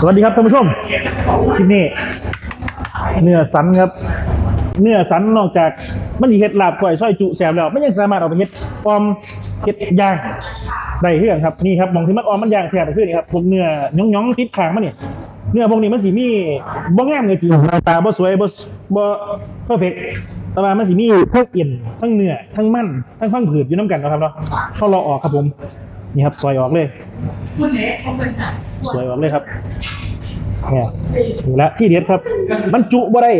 สวัสดีครับท่านผู้ชมคลิปนี้เนื้อสันครับ เนื้อสันนอกจากมันสิเฮ็ดลาบก้อยซอยจุแสบแล้วมันยังสามารถเอาไปเฮ็ดออมเฮ็ดย่างได้เพื่อนครับนี่ครับมองที่มันออมมันย่างแสบไปเพื่อนนี่ครับพวกเนื้อหยองๆติดขางมันนี่เนื้อพวกนี้มันสิมีบ่งามเลยทีหน้าตาบ่สวยบ่บ่เพอร์เฟกแต่ว่ามันสิมีทั้งเอ็นทั้งเนื้อทั้งมันทั้งฟังผืดอยู่น้ำกันนะครับเนาะเข้ารอออกครับผม นี่ครับซอยออกเลยสวยออกเลยครับเนี่ยนี่ละที่เด็ดครับ มันจุบ่ได้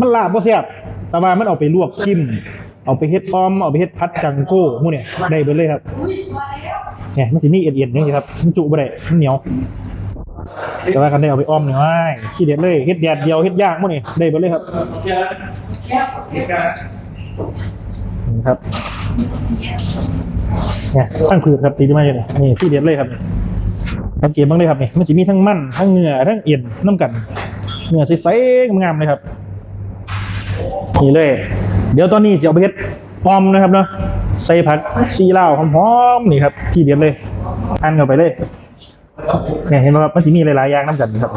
มันลาบบ่แซ่บแต่ว่ามันเอาไปลวกจิ้ม เอาไปเฮ็ดออม เอาไปเฮ็ดพัดจังโก้หมู่เนี่ยได้เบิดเลยครับเนี่ยมันสิมีเอ็นๆนี่ครับ มันจุบ่ได้ มันเหนียวแต่ว่ากันได้เอาไปออมเนี่ยว้ายที่เด็ดเลยเฮ็ดแดดเดียวเฮ็ดย่างหมู่นี่ได้เบิดเลยครับนี่ครับ เนี่ยตั้งคืนครับตีได้มาเลยนี่ที่เด็ดเลยครับสังเกตบ้างเลยครับนี่มันจะมีทั้งมันทั้งเนื้อทั้งเอ็นน้ำกัน เนื้อใสๆงามเลยครับนี่เลย เดี๋ยวตอนนี้จะเอาไปเฮ็ดปอมนะครับเนาะใส่ผักซีลาวหอมๆนี่ครับ ที่เด็ดเลยอันเข้าไปเลยเนี่ยเห็นไหมครับมันจะมีหลายๆอย่างน้ำกันครับ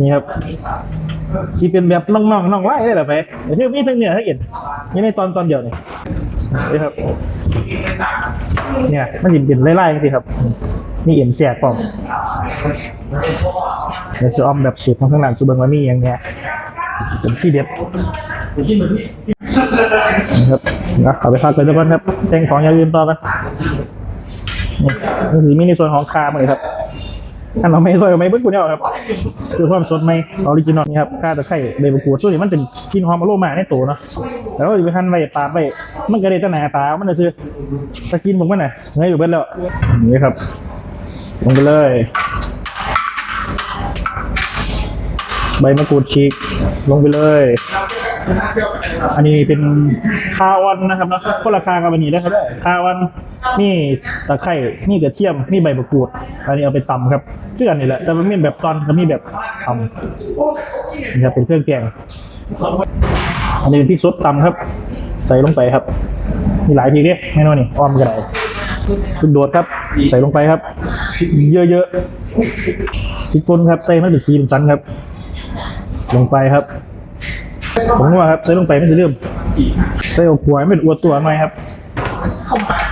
นี่ครับที่เป็นแบบน่องๆน่องไล่ได้หรอไปเดี๋ยวมีทั้งเนื้อทั้งเอ็นนี่ในตอนตอนเดียวนี่ นี่ครับ เนี่ยมันจะเป็นไล่ๆสิครับ นี่เอ็นเสียกล่องเดี๋ยวจะอ้อมแบบสูตรของข้างหลังจูเบิงว่ามีอย่างเงี้ยเป็นที่เด็ดนะครับนะเอาไปพักเลยทุกคนครับแจ้งของอย่างอื่นต่อกันนี่นี่คือมีในส่วนของคาร์เลยครับ อันเราไม่ซอยไม่เบิ้งกูเนี่ยครับคือความสดไหมออริจินอลนี่ครับข้าตะไคร้ใบมะกรูดส่วนนี้มันเป็นกลินหอมอโรมาในตัวเนาะแล้วก็จะไปหั่นไว้ปาดไว้มันก็ได้ตั้งหน้าตามันจะคือตะกินผมมันน่ะเงยอยู่เบิ้แล้วนี่ครับลงไปเลย ใบมะกรูดฉีกลงไปเลยอันนี้เป็นคาวันนะครับเนาะคนละคากับอันนี้นะครับคาวัน นี่ตะไคร้นี่กระเทียมนี่ใบมะกรูดอันนี้เอาไปตำครับเพื่อนนี่แหละแต่มันมีแบบตอนกับมีแบบตำนี่ครับเป็นเครื่องแกงอันนี้เป็นพริกสดตำครับ ใส่ลงไปครับ มีหลายทีเด้ไม่น้อยนี่อ้อมกระไดพริกโดดครับ ใส่ลงไปครับ เยอะๆพริกป่นครับใส่ไม่เป็นสีเป็นสันครับ ลงไปครับผมว่าครับใส่ลงไปไม่ใช่เรื่องใส่อบหัวให้เป็นอวดตัวหน่อยครับ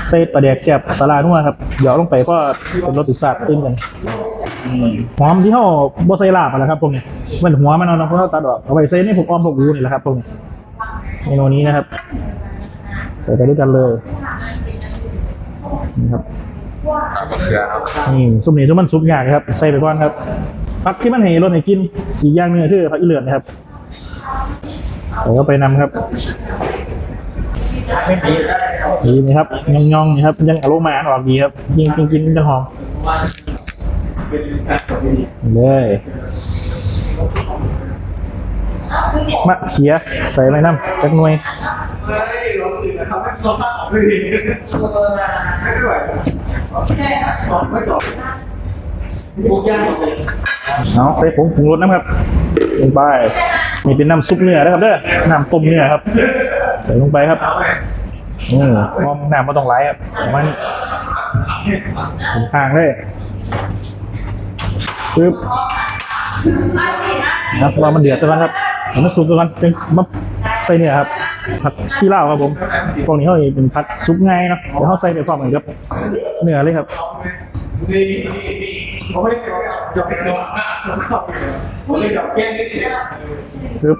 ใส่ปลาแดกแซ่บปลาลานัวครับเหยาะลงไปเพราะเป็นรสติดสาดตื้นกันหอมที่เขาบ่ใส่ลาบอะไรครับพวกนี้มันหัวมันเอาเนาะเพราะเขาตัดออกเอาไปใส่ในพวกอ้อมพวกรูนี่แหละครับพวกนี้เมนูนี้นะครับใส่ไปด้วยกันเลยนี่ครับมะเขือครับนี่ซุปนี้ซุปมันซุปยากครับ ใส่ไปก่อนครับผักที่มันให้รสให้กินสีอย่างหนึงก็คือผักอีเหลือนนะครับใส่เข้าไปนำครับ ดีไหมครับยองยองๆนะครับยังอารมณ์มาออกดีครับยิงกินกินจะหอมเลยมะเขียใส่ไปน้ำจักหน่วยเอาใส่ผงปรุงรสนะครับลงไปนี่เป็นน้ำซุปเนื้อนะครับเด้อน้ำต้มเนื้อครับ ใส่ลงไปครับอืมมอมน้ำม่ต้องไหลครับมันถึงทางเลยปึ๊บนะครับรอมันเดือดสักพักครับเอามันสุกก่อนจึงมาใส่เนื้อครับผัดชีลาวครับผมพวกนี้เขาเป็นผัดซุปง่ายเนาะเดี๋ยวเขาใส่ไปพร้อมกันครับเนื้อเลยครับปึ๊บ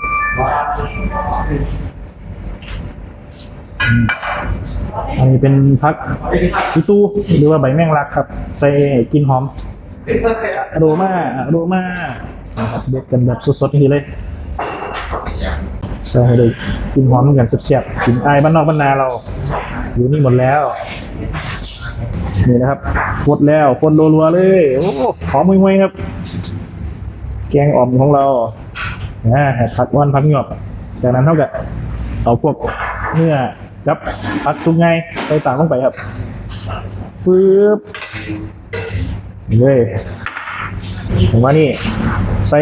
อันนี้เป็นพักพิตู้หรือว่าใบแมงลักครับ ใส่กินหอมโรมาโรมานะครับเด็ดกันแบบสดๆนี่เลยใส่ให้เลยกินหอมเหมือนกันเสียบๆกินอายบ้านนอกบ้านนาเรา อยู่นี่หมดแล้วนี่นะครับฟดแล้วฟดรัวๆเลยโอ้หอมมวยๆครับ แกงอ่อมของเรานะผักวันผักหยอกจากนั้นเท่ากับเอาพวกเนื้อ กับผักซุปไงไปต่างลงไปครับฟืบเลยผมว่านี่ใส่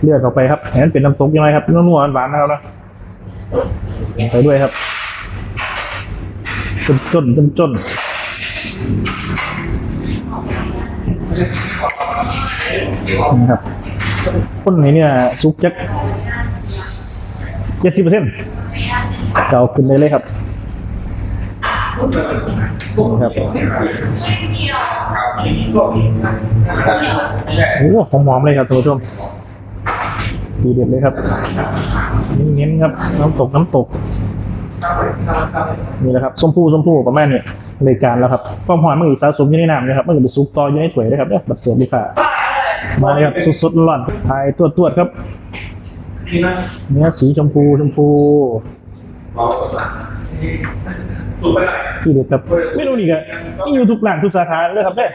เลือดเข้าไปครับให้นเป็นน้ำตกยังไงครับนัวๆหวานๆนะครับนะไปด้วยครับจนจนจนจนนี่ครับคนไหนเนี่ยซุปจักเจ็ดสิบเปอร์เซ็นต์เก่าขึ้นเลยเลยครับ ครับโอ้โหหอมๆเลยครับท่านผู้ชมทีเด็ดเลยครับเน้นๆครับ น้ำตกน้ำตกนี่แหละครับส้มผู้ส้มผู้ประมาณนี้รายการแล้วครับความหอมมันอีกสะสมอยู่ในน้ำนะครับมันก็ไปซุกต่ออยู่ในถ้วยนะครับเนี่ยบัดเสร์ฟดีค่ะมาเลยครับสดๆร้อนๆถ่ายตรวตวจๆครับเนื้อสีชมพูชมพู ที่เด็ดครับเมนูนี้ก็มีอยู่ทุกร้านทุกสาขาเลยครับเนี่ย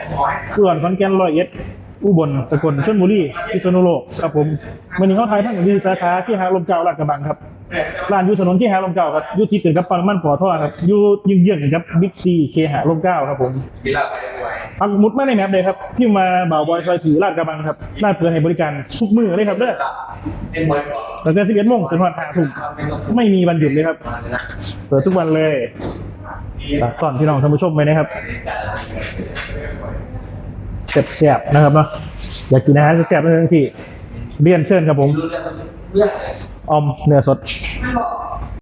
ส่วนขอนแก่นร้อยเอ็ดอุบลสกลชลบุรีพิษณุโลกครับผมวันนี้เขาไทยทั้งดีสาขาที่หาลมเก่าลาดกระบังครับร้านอยู่ถนนที่หาลมเก่าครับอยู่ที่ติดกับปั๊มน้ำมันปอท่อครับอยู่ยืงเยื้องๆกับบิ๊กซีเคหาลมเก่าครับผมกีฬาไปด้วยปักหมุดมาในแมปเลยครับที่มาบ่าวบอยซอยถือลาดกระบังครับลาดเปิดให้บริการทุกมือเลยครับเด้อเอ็มบอย บอกตั้งแต่11โมงจนวันห้าทุ่มไม่มีวันหยุดเลยครับ เปิดทุกวันเลยฝากก่อนพี่น้องท่านผู้ชมไปนะครับแซ่บๆนะครับเนาะอยากกินอาหารแซ่บๆนั่นเองสิเรียนเชิญครับผมองเรื่องอะไมเนื้อสด